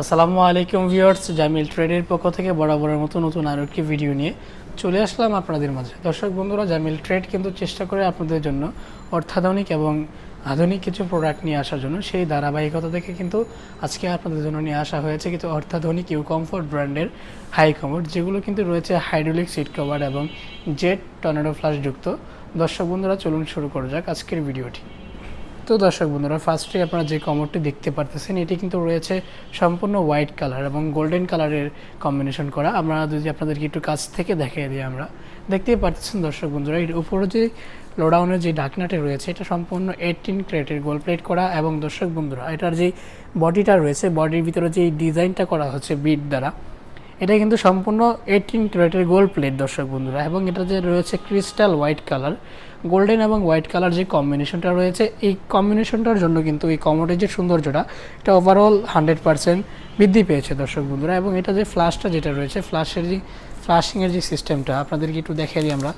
আসসালামু আলাইকুম ভিউয়ার্স, জামিল ট্রেডের পক্ষ থেকে বরাবরের মতো নতুন আরও একটি ভিডিও নিয়ে চলে আসলাম আপনাদের মাঝে। দর্শক বন্ধুরা, জামিল ট্রেড কিন্তু চেষ্টা করে আপনাদের জন্য অর্থাধুনিক এবং আধুনিক কিছু প্রোডাক্ট নিয়ে আসার জন্য সেই ধারাবাহিকতা থেকে কিন্তু আজকে আপনাদের জন্য নিয়ে আসা হয়েছে কিন্তু অর্থাধুনিক ইউ কমফোর্ট ব্র্যান্ডের হাই কমোড, যেগুলো কিন্তু রয়েছে হাইড্রোলিক সিট কভার এবং জেট টর্নেডো ফ্লাশ যুক্ত। দর্শক বন্ধুরা, চলুন শুরু করা যাক আজকের ভিডিওটি। তো দর্শক বন্ধুরা ফার্স্টে আপনারা যে কমরটি দেখতে পারতেছেন, এটি কিন্তু রয়েছে সম্পূর্ণ হোয়াইট কালার এবং গোল্ডেন কালারের কম্বিনেশন করা। আমরা যদি আপনাদেরকে একটু কাছ থেকে দেখিয়ে দিই আমরা দেখতেই পারতেছেন দর্শক বন্ধুরা, এর উপরে যে লোডাউনের যে ডাকনাটি রয়েছে, এটা সম্পূর্ণ এইটিন ক্রেটের গোল প্লেট করা এবং দর্শক বন্ধুরা, এটার যে বডিটা রয়েছে বডির ভিতরে যে ডিজাইনটা করা হচ্ছে বিট দ্বারা এটা কিন্তু সম্পূর্ণ এইটিন ক্যারেটের গোল্ড প্লেট দর্শক বন্ধুরা। এবং এটা যে রয়েছে ক্রিস্টাল হোয়াইট কালার গোল্ডেন এবং হোয়াইট কালার যে কম্বিনেশনটা রয়েছে, এই কম্বিনেশনটার জন্য কিন্তু এই কমোডের যে সৌন্দর্যটা, এটা ওভারঅল হান্ড্রেড পার্সেন্ট বৃদ্ধি পেয়েছে, দর্শক বন্ধুরা। এবং এটা যে ফ্লাশটা যেটা রয়েছে ফ্লাশের যে ফ্লাশিংয়ের যে সিস্টেমটা আপনাদেরকে একটু দেখিয়ে দিই আমরা।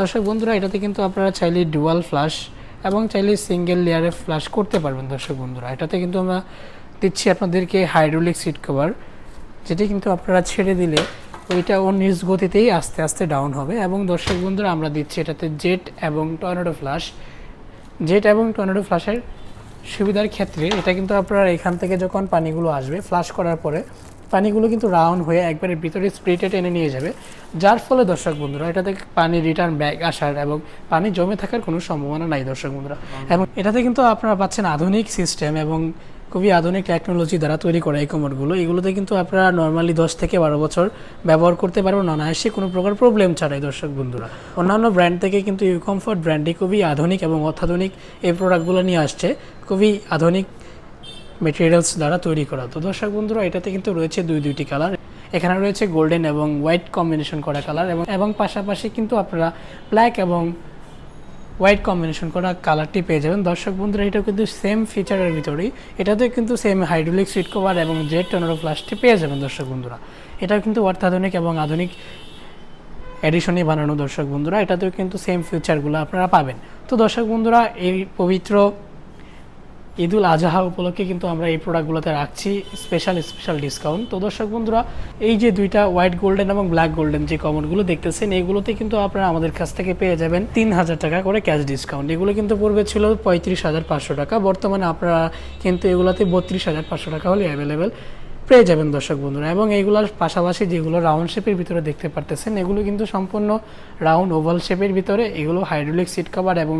দর্শক বন্ধুরা, এটাতে কিন্তু আপনারা চাইলে ডুয়াল ফ্লাশ এবং চাইলে সিঙ্গেল লেয়ারে ফ্লাশ করতে পারবেন, দর্শক বন্ধুরা। এটাতে কিন্তু আমরা দিচ্ছি আপনাদেরকে হাইড্রোলিক সিট কভার যেটি কিন্তু আপনারা ছেড়ে দিলে ওইটা ওর নিজ গতিতেই আস্তে আস্তে ডাউন হবে এবং দর্শক বন্ধুরা আমরা দিচ্ছি এটাতে জেট এবং টর্নেডো ফ্লাশ জেট এবং টর্নেডো ফ্লাশের সুবিধার ক্ষেত্রে এটা কিন্তু আপনারা এখান থেকে যখন পানিগুলো আসবে ফ্লাশ করার পরে পানিগুলো কিন্তু রাউন্ড হয়ে একবারে ভিতরে স্প্রিটে টেনে নিয়ে যাবে। যার ফলে দর্শক বন্ধুরা এটা থেকে পানি রিটার্ন ব্যাক আসার এবং পানি জমে থাকার কোনো সম্ভাবনা নাই দর্শক বন্ধুরা। এবং এটাতে কিন্তু আপনারা পাচ্ছেন আধুনিক সিস্টেম এবং খুবই আধুনিক টেকনোলজি দ্বারা তৈরি করা এই কোমরগুলো এগুলোতে কিন্তু আপনারা নর্মালি দশ থেকে বারো বছর ব্যবহার করতে পারবেন। অনায়াসে কোনো প্রকার প্রবলেম ছাড়াই, দর্শক বন্ধুরা। অন্যান্য ব্র্যান্ড থেকে কিন্তু ইউ কমফোর্ট ব্র্যান্ডটি খুবই আধুনিক এবং অত্যাধুনিক এই প্রোডাক্টগুলো নিয়ে আসছে। খুবই আধুনিক মেটেরিয়ালস দ্বারা তৈরি করা। তো দর্শক বন্ধুরা, এটাতে কিন্তু রয়েছে দুই, দুইটি কালার এখানে রয়েছে গোল্ডেন এবং হোয়াইট কম্বিনেশন করা কালার এবং এবং পাশাপাশি কিন্তু আপনারা ব্ল্যাক এবং হোয়াইট কম্বিনেশন করা কালারটি পেয়ে যাবেন। দর্শক বন্ধুরা, এটাও কিন্তু সেম ফিচারের ভিতরেই। এটাতে কিন্তু সেম হাইড্রোলিক সুইট কভার এবং জেড টনেরো ফ্লাশটি পেয়ে যাবেন দর্শক বন্ধুরা। এটাও কিন্তু অত্যাধুনিক এবং আধুনিক এডিশনে বানানো দর্শক বন্ধুরা। এটাতেও কিন্তু সেম ফিচারগুলো আপনারা পাবেন। তো দর্শক বন্ধুরা, এই পবিত্র ঈদুল আজহা উপলক্ষে কিন্তু আমরা এই প্রোডাক্টগুলোতে রাখছি স্পেশাল স্পেশাল ডিসকাউন্ট তো দর্শক বন্ধুরা, এই যে দুইটা হোয়াইট গোল্ডেন এবং ব্ল্যাক গোল্ডেন যে কমনগুলো দেখতেছেন, এগুলোতে কিন্তু আপনারা আমাদের কাছ থেকে পেয়ে যাবেন তিন হাজার টাকা করে ক্যাশ ডিসকাউন্ট এগুলো কিন্তু পূর্বে ছিল পঁয়ত্রিশ হাজার পাঁচশো টাকা। বর্তমানে আপনারা কিন্তু এগুলোতে বত্রিশ হাজার পাঁচশো টাকা হলে অ্যাভেলেবেল পেয়ে যাবেন দর্শক বন্ধুরা, এবং এইগুলোর পাশাপাশি যেগুলো রাউন্ড শেপের ভিতরে দেখতে পারতেছেন, এগুলো কিন্তু সম্পূর্ণ রাউন্ড ওভাল শেপের ভিতরে, এগুলো হাইড্রোলিক সিট কভার এবং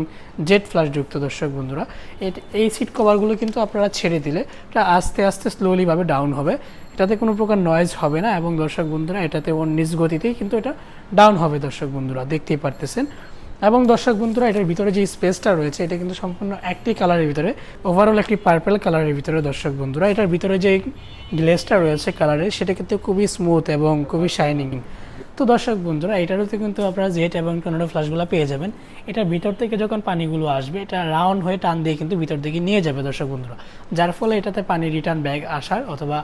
জেট ফ্লাশ যুক্ত দর্শক বন্ধুরা। এই সিট কভারগুলো কিন্তু আপনারা ছেড়ে দিলে এটা আস্তে আস্তে স্লোলিভাবে ডাউন হবে। এটাতে কোনো প্রকার নয়েজ হবে না, এবং দর্শক বন্ধুরা, এটাতে ওর নিজ গতিতেই কিন্তু এটা ডাউন হবে দর্শক বন্ধুরা, দেখতেই পারতেছেন। এবং দর্শক বন্ধুরা, এটার ভিতরে যে স্পেসটা রয়েছে, এটা কিন্তু সম্পূর্ণ একটি কালারের ভিতরে ওভারঅল একটি পার্পেল কালারের ভিতরে দর্শক বন্ধুরা। এটার ভিতরে যে গ্লেসটা রয়েছে কালারের সেটা কিন্তু খুবই স্মুথ এবং খুবই শাইনিং তো দর্শক বন্ধুরা এটারতে কিন্তু আপনারা জেট এবং টর্নেডো ফ্লাশগুলো পেয়ে যাবেন। এটার ভিতর থেকে যখন পানিগুলো আসবে, এটা রাউন্ড হয়ে টান দিয়ে কিন্তু ভিতর দিকে নিয়ে যাবে দর্শক বন্ধুরা। যার ফলে এটাতে পানি রিটার্ন ব্যাগ আসার অথবা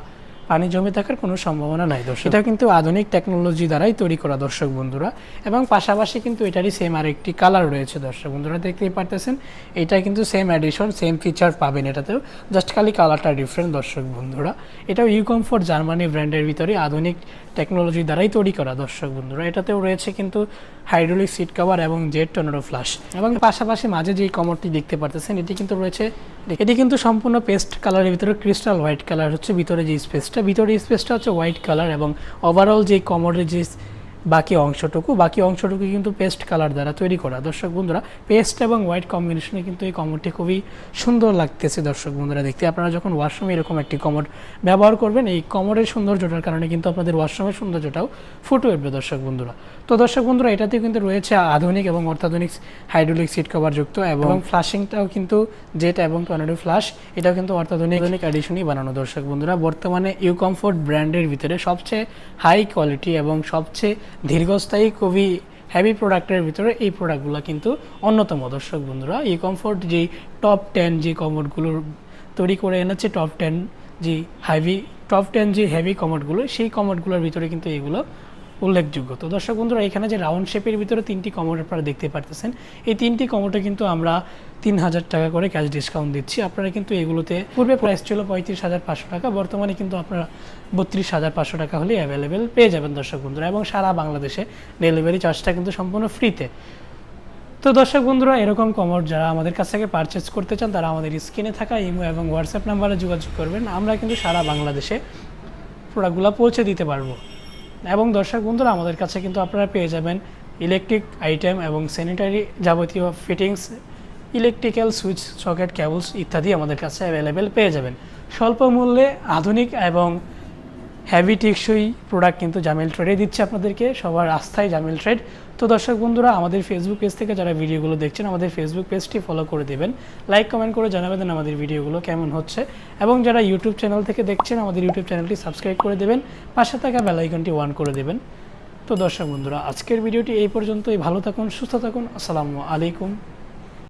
পানি জমে থাকার কোনো সম্ভাবনা নাই। দর্শক। এটা কিন্তু আধুনিক টেকনোলজি দ্বারাই তৈরি করা দর্শক বন্ধুরা। এবং পাশাপাশি কিন্তু এটারই সেম আরেকটি কালার রয়েছে দর্শক বন্ধুরা দেখতেই পারতেছেন। এটা কিন্তু সেম অ্যাডিশন সেম ফিচার পাবেন এটাতেও। জাস্ট খালি কালারটা ডিফারেন্ট দর্শক বন্ধুরা। এটাও ইউকমফোর্ট জার্মানি ব্র্যান্ডের ভিতরে আধুনিক টেকনোলজি দ্বারাই তৈরি করা দর্শক বন্ধুরা। এটাতেও রয়েছে কিন্তু হাইড্রোলিক সিট কভার এবং জেট টর্নেডো ফ্লাশ। এবং পাশাপাশি মাঝে যে কমরটি দেখতে পারতেছেন, এটি কিন্তু রয়েছে, এটি কিন্তু সম্পূর্ণ পেস্ট কালারের ভিতরে ক্রিস্টাল হোয়াইট কালার হচ্ছে, ভিতরে যে স্পেসটা, ভিতরে স্পেসটা হচ্ছে হোয়াইট কালার এবং ওভারঅল যে কমরের যে বাকি অংশটুকু বাকি অংশটুকু কিন্তু পেস্ট কালার দ্বারা তৈরি করা। দর্শক বন্ধুরা পেস্ট এবং হোয়াইট কম্বিনেশনে কিন্তু এই কমরটি খুবই সুন্দর লাগতেছে দর্শক বন্ধুরা দেখতে। আপনারা যখন ওয়াশরুমে এরকম একটি কমর ব্যবহার করবেন এই কমরের সৌন্দর্যটার কারণে কিন্তু আপনাদের ওয়াশরুমের সৌন্দর্যটাও ফুটে উঠবে দর্শক বন্ধুরা। তো দর্শক বন্ধুরা এটাতে কিন্তু রয়েছে আধুনিক এবং অত্যাধুনিক হাইড্রোলিক সিট কভার যুক্ত এবং ফ্লাশিংটাও কিন্তু জেট এবং টর্নেডো ফ্লাশ এটাও কিন্তু অত্যাধুনিক আধুনিক এডিশনই বানানো দর্শক বন্ধুরা। বর্তমানে ইউ কমফোর্ট ব্র্যান্ডের ভিতরে সবচেয়ে হাই কোয়ালিটি এবং সবচেয়ে দীর্ঘস্থায়ী খুবই হ্যাভি প্রোডাক্টের ভিতরে এই প্রোডাক্টগুলো কিন্তু অন্যতম। দর্শক বন্ধুরা, এই কমফোর্ট যে টপ টেন যে কমোডগুলোর তৈরি করে এনেছে টপ টেন যে হেভি টপ টেন যে হেভি কমোডগুলো সেই কমোডগুলোর ভিতরে কিন্তু এগুলো উল্লেখযোগ্য। তো দর্শক বন্ধুরা, এখানে যে রাউন্ড শেপের ভিতরে তিনটি কমোড আপনারা দেখতে পারতেছেন, এই তিনটি কমোডে কিন্তু আমরা তিন হাজার টাকা করে ক্যাশ ডিসকাউন্ট দিচ্ছি। আপনারা কিন্তু এগুলোতে পূর্বে প্রাইস ছিল পঁয়ত্রিশ হাজার পাঁচশো টাকা, বর্তমানে কিন্তু আপনারা বত্রিশ হাজার পাঁচশো টাকা হলে অ্যাভেলেবেল পেয়ে যাবেন দর্শক বন্ধুরা, এবং সারা বাংলাদেশে ডেলিভারি চার্জটা কিন্তু সম্পূর্ণ ফ্রিতে তো দর্শক বন্ধুরা, এরকম কমোড যারা আমাদের কাছ থেকে পারচেস করতে চান, তারা আমাদের স্ক্রিনে থাকা ইমো এবং হোয়াটসঅ্যাপ নাম্বারে যোগাযোগ করবেন। আমরা কিন্তু সারা বাংলাদেশে প্রোডাক্টগুলো পৌঁছে দিতে পারব। এবং দর্শক বন্ধুরা, আমাদের কাছে কিন্তু আপনারা পেয়ে যাবেন ইলেকট্রিক আইটেম এবং স্যানিটারি যাবতীয় fittings electrical switch socket cables ইত্যাদি আমাদের কাছে অ্যাভেলেবেল পেয়ে যাবেন। স্বল্প মূল্যে আধুনিক এবং হ্যাভি টেকসই প্রোডাক্ট কিন্তু জামিল ট্রেডে দিচ্ছে আপনাদেরকে, সবার আস্থায় জামিল ট্রেড তো দর্শক বন্ধুরা, আমাদের ফেসবুক পেজ থেকে যারা ভিডিওগুলো দেখছেন, আমাদের ফেসবুক পেজটি ফলো করে দেবেন। লাইক কমেন্ট করে জানাবেন আমাদের ভিডিওগুলো কেমন হচ্ছে। এবং যারা ইউটিউব চ্যানেল থেকে দেখছেন, আমাদের ইউটিউব চ্যানেলটি সাবস্ক্রাইব করে দেবেন। পাশে থাকা বেল আইকনটি ওয়ান করে দেবেন। তো দর্শক বন্ধুরা, আজকের ভিডিওটি এই পর্যন্তই। ভালো থাকুন, সুস্থ থাকুন। আসসালামু আলাইকুম।